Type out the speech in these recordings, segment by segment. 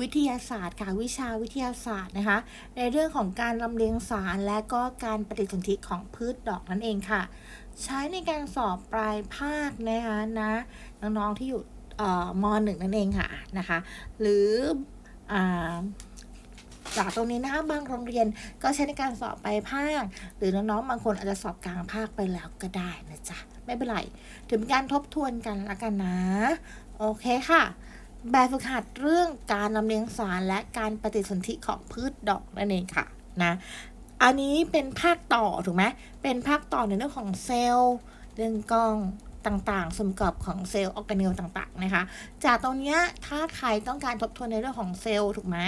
วิทยาศาสตร์ค่ะวิชาวิทยาศาสตร์นะคะ ในเรื่องของการลำเลียงสารและก็การปฏิสนธิของพืชดอกนั่นเองค่ะ ใช้ในการสอบปลายภาคนะคะนะน้องๆที่อยู่มหนึ่งนั่นเองค่ะนะคะ หรืออ่าจากตรงนี้นะคะบางโรงเรียนก็ใช้ในการสอบปลายภาค หรือน้องๆบางคนอาจจะสอบกลางภาคไปแล้วก็ได้นะจ๊ะ ไม่เป็นไรถือเป็นการทบทวนกันละกันนะ โอเคค่ะ แบบฝึกหัดเรื่องการลำเลียงสารและการปฏิสนธิของพืชดอกนั่นเองค่ะนะอันนี้เป็นภาคต่อถูกไหมเป็นภาคต่อในเรื่องของเซลล์ เรื่องกล้อง ต่างๆ ส่วนประกอบของเซลล์ออร์แกเนลต่างๆนะคะ จากตรงนี้ถ้าใครต้องการทบทวนในเรื่องของเซลล์ถูกไหม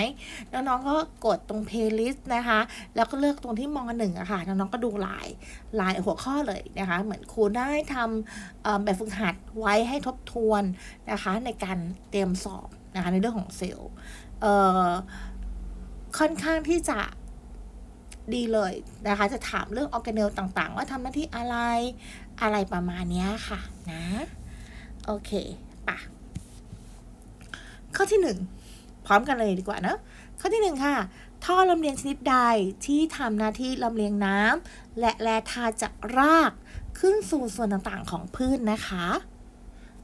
น้องๆก็กดตรงเพลย์ลิสต์นะคะ แล้วก็เลือกตรงที่มหนึ่งอะค่ะน้องๆก็ดูลายลายหัวข้อเลยนะคะ เหมือนครูได้ทำแบบฝึกหัดไว้ให้ทบทวนนะคะในการเตรียมสอบนะคะในเรื่องของเซลล์ค่อนข้างที่จะ ดีเลยนะคะ จะถามเรื่องออร์แกเนลต่างๆ ว่าทำหน้าที่อะไรอะไรประมาณนี้ค่ะนะ โอเคปะข้อที่หนึ่งพร้อมกันเลยดีกว่าเนะข้อที่หนึ่งค่ะท่อลำเลียงชนิดใดที่ทำหน้าที่ลำเลียงน้ำและแร่ธาตุจากรากขึ้นสู่ส่วนต่างๆของพืชนะคะ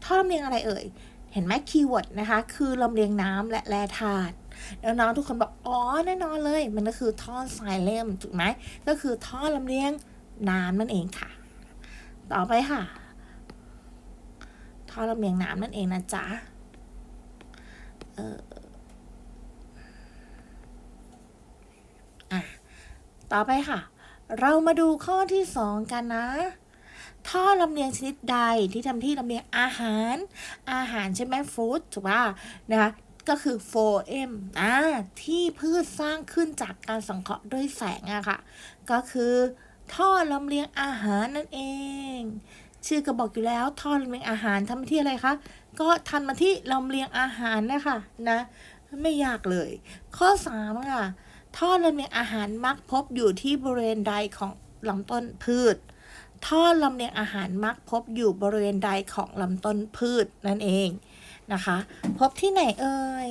ท่อลำเลียงอะไรเอ่ย เห็นไหมคีย์เวิร์ดนะคะ คือลำเลียงน้ำและแร่ธาตุ น้องๆทุกคนบอกอ๋อแน่นอนเลย มันก็คือท่อไซเล่มถูกไหมก็คือท่อลำเลียงน้ำนั่นเองค่ะ ต่อไปค่ะ ท่อลำเลียงน้ำนั่นเองนะจ๊ะเอออะต่อไปค่ะ เรามาดูข้อที่สองกันนะท่อลำเลียงชนิดใดที่ทำที่ลำเลียงอาหาร อาหารใช่ไหมฟู้ดถูกป่ะนะคะ ก็คือ 4M อ่าที่พืชสร้างขึ้นจากการสังเคราะห์ด้วยแสงอะค่ะ ก็คือ ท่อลำเลียงอาหารนั่นเอง ชื่อก็บอกอยู่แล้วท่อลำเลียงอาหารทำที่อะไรคะ ก็ทำมาที่ลำเลียงอาหารนะคะนะ ไม่ยากเลย ข้อ3ค่ะท่อลำเลียงอาหารมักพบอยู่ที่บริเวณใดของลำต้นพืช ท่อลำเลียงอาหารมักพบอยู่บริเวณใดของลำต้นพืชนั่นเอง นะคะ พบที่ไหนเอ่ย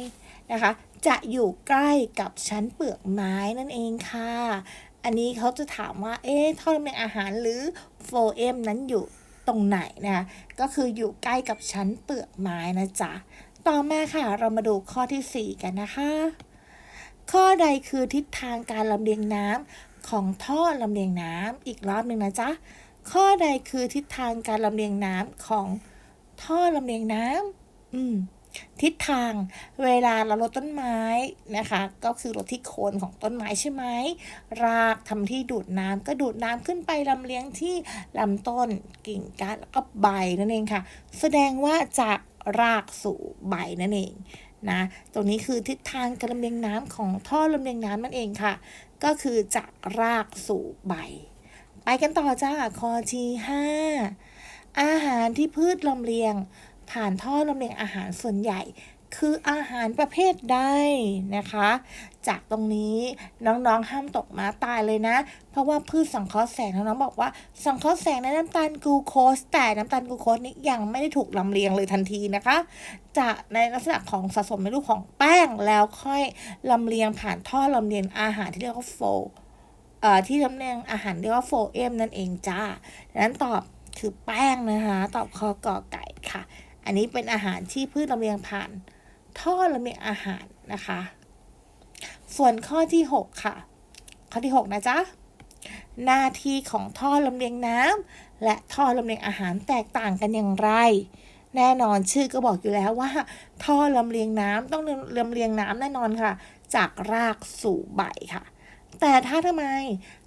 นะคะ จะอยู่ใกล้กับชั้นเปลือกไม้นั่นเองค่ะ อันนี้เขาจะถามว่า เอ๊ะท่อลำเลียงอาหารหรือ 4M นั้นอยู่ตรงไหนนะคะก็คืออยู่ใกล้กับชั้นเปลือกไม้นะจ๊ะ ต่อมาค่ะเรามาดูข้อที่ 4 กันนะคะ ข้อใดคือทิศทางการลำเลียงน้ำของท่อลำเลียงน้ำอีกรอบหนึ่งนะจ๊ะ ข้อใดคือทิศทางการลำเลียงน้ำของท่อลำเลียงน้ำ อืมทิศทางเวลาเราลดต้นไม้นะคะ ก็คือลดที่โคนของต้นไม้ใช่ไหมรากทำที่ดูดน้ำก็ดูดน้ำขึ้นไปลำเลียงที่ลำต้นกิ่งก้านแล้วก็ใบนั่นเองค่ะ แสดงว่าจากรากสู่ใบนั่นเองนะตรงนี้คือทิศทางการลำเลียงน้ำของท่อลำเลียงน้ำนั่นเองค่ะ ก็คือจากรากสู่ใบ ไปกันต่อจ้าข้อที่ห้าอาหารที่พืชลำเลียง ผ่านท่อลำเลียงอาหารส่วนใหญ่ คืออาหารประเภทใดนะคะ จากตรงนี้น้องๆห้ามตกมาตายเลยนะ เพราะว่าพืชสังเคราะห์แสงน้องๆบอกว่า สังเคราะห์แสงในน้ำตาลกลูโคส แต่น้ำตาลกลูโคสนี้ยังไม่ได้ถูกลำเลียงเลยทันทีนะคะ จะในลักษณะของสะสมในรูปของแป้งแล้วค่อยลำเลียงผ่านท่อลำเลียงอาหารที่เรียกว่าโฟเอ่อที่ลำเลียงอาหารเรียกว่าโฟเอมนั่นเองจ้าดังนั้นตอบคือแป้งนะคะ ตอบขอกอไก่ค่ะ อันนี้เป็นอาหารที่พืชลำเลียงผ่าน ท่อลำเลียงอาหารนะคะ ส่วนข้อที่ 6 ค่ะ ข้อที่ 6 นะจ๊ะหน้าที่ของท่อลำเลียงน้ำและท่อลำเลียงอาหารแตกต่างกันอย่างไร แน่นอนชื่อก็บอกอยู่แล้วว่า ท่อลำเลียงน้ำต้องลำเลียงน้ำแน่นอนค่ะ จากรากสู่ใบค่ะ แต่ถ้าทำไม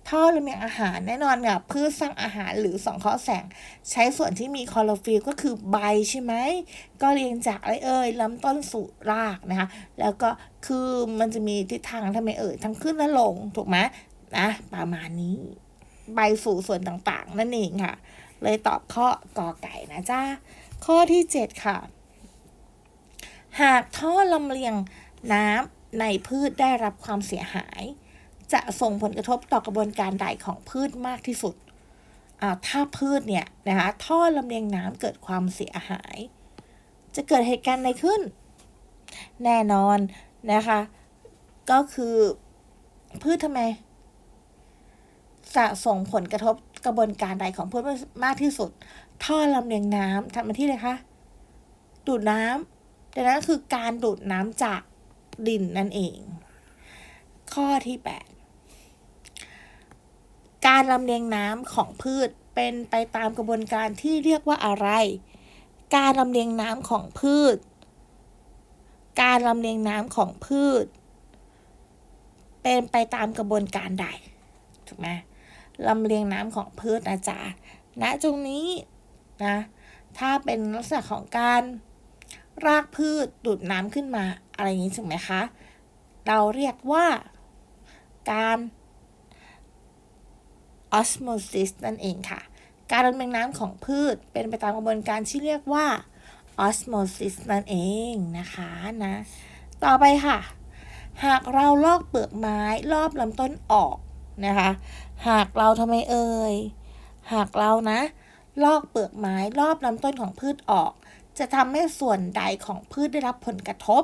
ท่อลำเลียงอาหารแน่นอนค่ะพืชสร้างอาหารหรือสังเคราะห์แสง ใช้ส่วนที่มีคลอโรฟิลก็คือใบใช่ไหม ก็เรียงจากอะไรเอ่ยลำต้นสู่รากนะคะ แล้วก็คือมันจะมีทิศทางทำไมเอ่ยทั้งขึ้นและลงถูกไหมนะประมาณนี้ใบสู่ส่วนต่างๆ นั่นเองค่ะ เลยตอบข้อกอไก่นะจ้าข้อที่ 7 ค่ะ หากท่อลำเลียงน้ำในพืชได้รับความเสียหาย จะส่งผลกระทบต่อกระบวนการใดของพืชมากที่สุดอ่าถ้าพืชเนี่ยนะคะท่อลำเลียงน้ำเกิดความเสียหาย จะเกิดเหตุการณ์ใดขึ้น แน่นอนนะคะ ก็คือพืชทำไม จะส่งผลกระทบกระบวนการใดของพืชมากที่สุด ท่อลำเลียงน้ำทำหน้าที่เลยคะดูดน้ำดังนั้นคือการดูดน้ำจากดินนั่นเอง ข้อที่ 8 การลำเลียงน้ำของพืชเป็นไปตามกระบวนการที่เรียกว่าอะไร การลำเลียงน้ำของพืช การลำเลียงน้ำของพืช เป็นไปตามกระบวนการใด ถูกไหมลำเลียงน้ำของพืชนะจ๊ะณตรงนี้นะ ถ้าเป็นลักษณะของการรากพืชดูดน้ำขึ้นมา อะไรอย่างนี้ถูกไหมคะ เราเรียกว่าการ osmosis นั่นเองค่ะ การลำเลียงน้ำของพืชเป็นไปตามกระบวนการที่เรียกว่า osmosis นั่นเองนะคะนะ ต่อไปค่ะ หากเราลอกเปลือกไม้รอบลำต้นออกนะคะ หากเราทำไมเอ่ย หากเรานะลอกเปลือกไม้รอบลำต้นของพืชออก จะทำให้ส่วนใดของพืชได้รับผลกระทบ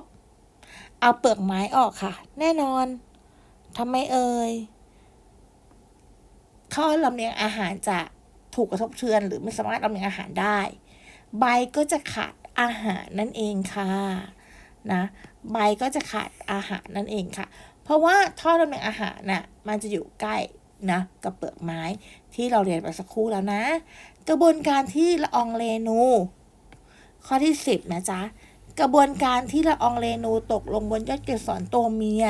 เอาเปลือกไม้ออกค่ะ แน่นอนทำไมเอ่ย ข้อลำเลียงอาหารจะถูกกระทบเทือน หรือไม่สามารถลำเลียงอาหารได้ ใบก็จะขาดอาหารนั่นเองค่ะนะใบก็จะขาดอาหารนั่นเองค่ะ เพราะว่าท่อลำเลียงอาหารน่ะมันจะอยู่ใกล้นะกับเปลือกไม้ที่เราเรียนไปสักครู่แล้วนะ กระบวนการที่ละอองเรนู ข้อที่ 10 นะจ๊ะ กระบวนการที่ละอองเรนูตกลงบนยอดเกสรตัวเมีย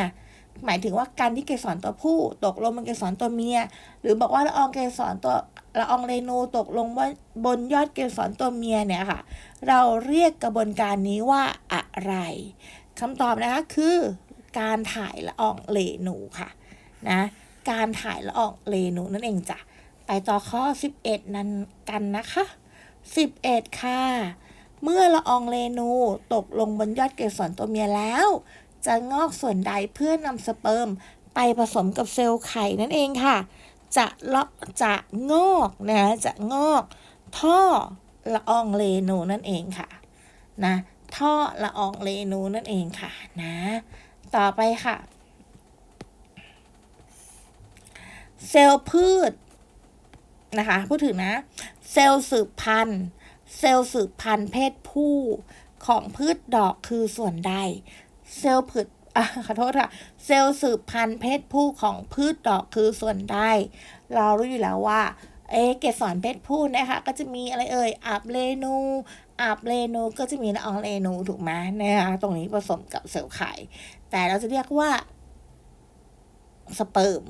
หมายถึงว่าการที่เกสรตัวผู้ตกลงบนเกสรตัวเมีย หรือบอกว่าละอองเกสรตัวละอองเรนูตกลงบนบนยอดเกสรตัวเมียเนี่ยค่ะ เราเรียกกระบวนการนี้ว่าอะไรคำตอบนะคะคือการถ่ายละอองเรนูค่ะนะการถ่ายละอองเรนูนั่นเองจ้ะไปต่อข้อ 11 นั้นกันนะคะ 11 ค่ะ เมื่อละอองเรนูตกลงบนยอดเกสรตัวเมียแล้ว จะงอกส่วนใดเพื่อนำสเปิร์มไปผสมกับเซลล์ไข่นั่นเองค่ะ จะเลาะจะงอกนะจะงอกท่อละอองเรนูนั่นเองค่ะนะท่อละอองเรนูนั่นเองค่ะนะต่อไปค่ะ เซลล์พืชนะคะพูดถึงนะ เซลล์สืบพันธุ์ เซลล์สืบพันธุ์เพศผู้ของพืชดอกคือส่วนใด เซลล์พืชอะขอโทษค่ะ เซลล์สืบพันธุ์เพศผู้ของพืชดอกคือส่วนใดเรารู้อยู่แล้วว่า เอะเกสรเพศผู้นะคะ ก็จะมีอะไรเอ่ยอาบเรนูอาบเรนูก็จะมีละอองเรนูถูกไหมนะคะตรงนี้ผสมกับเซลล์ไข่ แต่เราจะเรียกว่าสเปิร์ม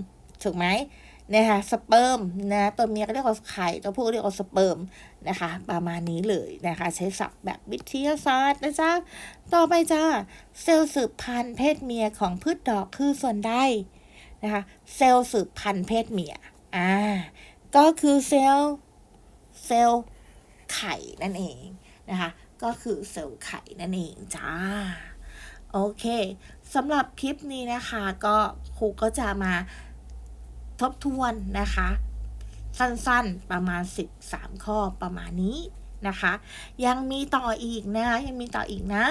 ถูกไหม นะคะสเปิร์มนะตัวเมียก็เรียกว่าไข่ตัวผู้เรียกว่าสเปิร์มนะคะ ประมาณนี้เลยนะคะ ใช้ศัพท์แบบวิทยาศาสตร์นะจ๊ะ ต่อไปจ้าเซลล์สืบพันธุ์เพศเมียของพืชดอกคือส่วนใดนะคะเซลล์สืบพันธุ์เพศเมียอ่าก็คือเซลล์เซลล์ไข่นั่นเองนะคะก็คือเซลล์ไข่นั่นเองจ้าโอเคสำหรับคลิปนี้นะคะ ก็ครูก็จะมา ทบทวนนะคะ สั้นๆประมาณ 13 ข้อประมาณนี้นะคะ ยังมีต่ออีกนะคะยังมีต่ออีกนะ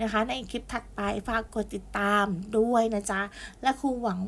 นะคะ ในคลิปถัดไปฝากกดติดตามด้วยนะจ๊ะ และครูหวังว่า